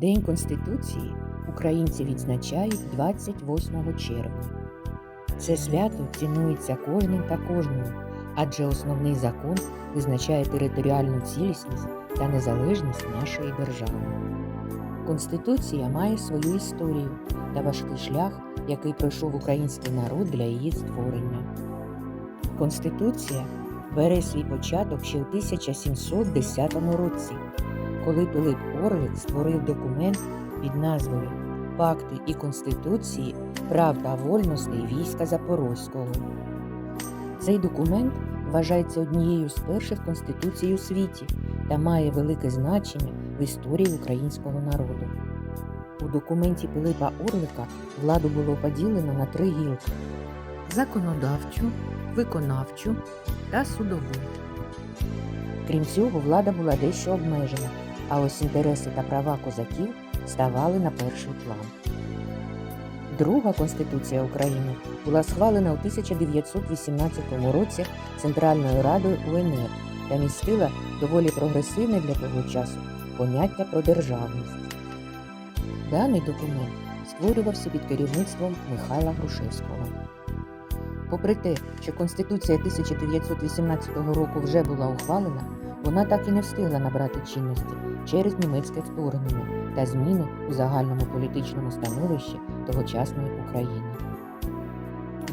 День Конституції українці відзначають 28 червня. Це свято цінується кожним та кожною, адже основний закон визначає територіальну цілісність та незалежність нашої держави. Конституція має свою історію та важкий шлях, який пройшов український народ для її створення. Конституція бере свій початок ще у 1710 році, коли Пилип Орлик створив документ під назвою Пакти і Конституції прав та вольностей війська Запорозького. Цей документ вважається однією з перших конституцій у світі та має велике значення в історії українського народу. У документі Пилипа Орлика владу було поділено на три гілки законодавчу, виконавчу та судову. Крім цього, влада була дещо обмежена, а ось інтереси та права козаків ставали на перший план. Друга Конституція України була схвалена у 1918 році Центральною Радою УНР та містила доволі прогресивне для того часу поняття про державність. Даний документ створювався під керівництвом Михайла Грушевського. Попри те, що Конституція 1918 року вже була ухвалена, вона так і не встигла набрати чинності через німецьке вторгнення та зміни у загальному політичному становищі тогочасної України.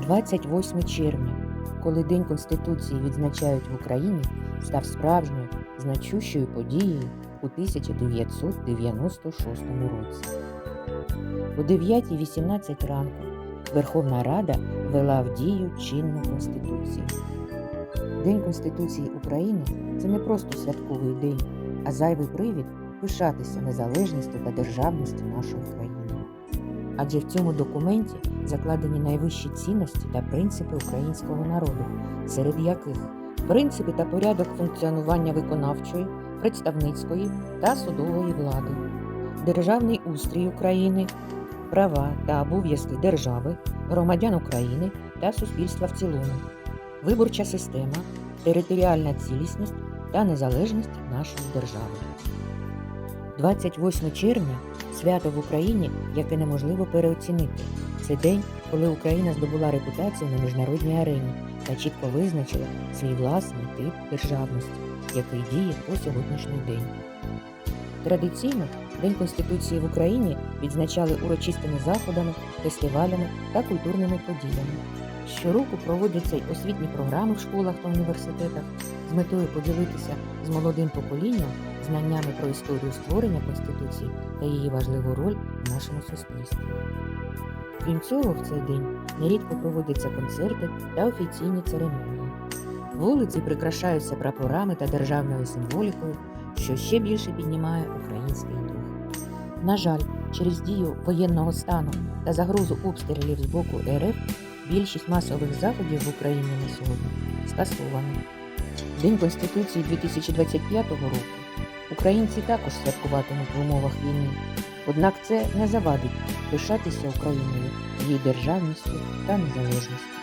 28 червня, коли День Конституції відзначають в Україні, став справжньою значущою подією у 1996 році. О 9.18 ранку Верховна Рада ввела в дію чинну Конституцію. День Конституції України це не просто святковий день, а зайвий привід пишатися незалежністю та державністю нашої країни. Адже в цьому документі закладені найвищі цінності та принципи українського народу, серед яких принципи та порядок функціонування виконавчої, представницької та судової влади, державний устрій України, права та обов'язки держави, громадян України та суспільства в цілому, виборча система, територіальна цілісність та незалежність нашої держави. 28 червня свято в Україні, яке неможливо переоцінити. Це день, коли Україна здобула репутацію на міжнародній арені та чітко визначила свій власний тип державності, який діє по сьогоднішній день. Традиційно День Конституції в Україні відзначали урочистими заходами, фестивалями та культурними подіями. Щороку проводяться й освітні програми в школах та університетах з метою поділитися з молодим поколінням знаннями про історію створення Конституції та її важливу роль в нашому суспільстві. Крім цього, в цей день нерідко проводяться концерти та офіційні церемонії. Вулиці прикрашаються прапорами та державною символікою, що ще більше піднімає український дух. На жаль, через дію воєнного стану та загрозу обстрілів з боку РФ більшість масових заходів в Україні на сьогодні скасовано. День Конституції 2025 року українці також святкуватимуть в умовах війни. Однак це не завадить пишатися Україною, її державністю та незалежністю.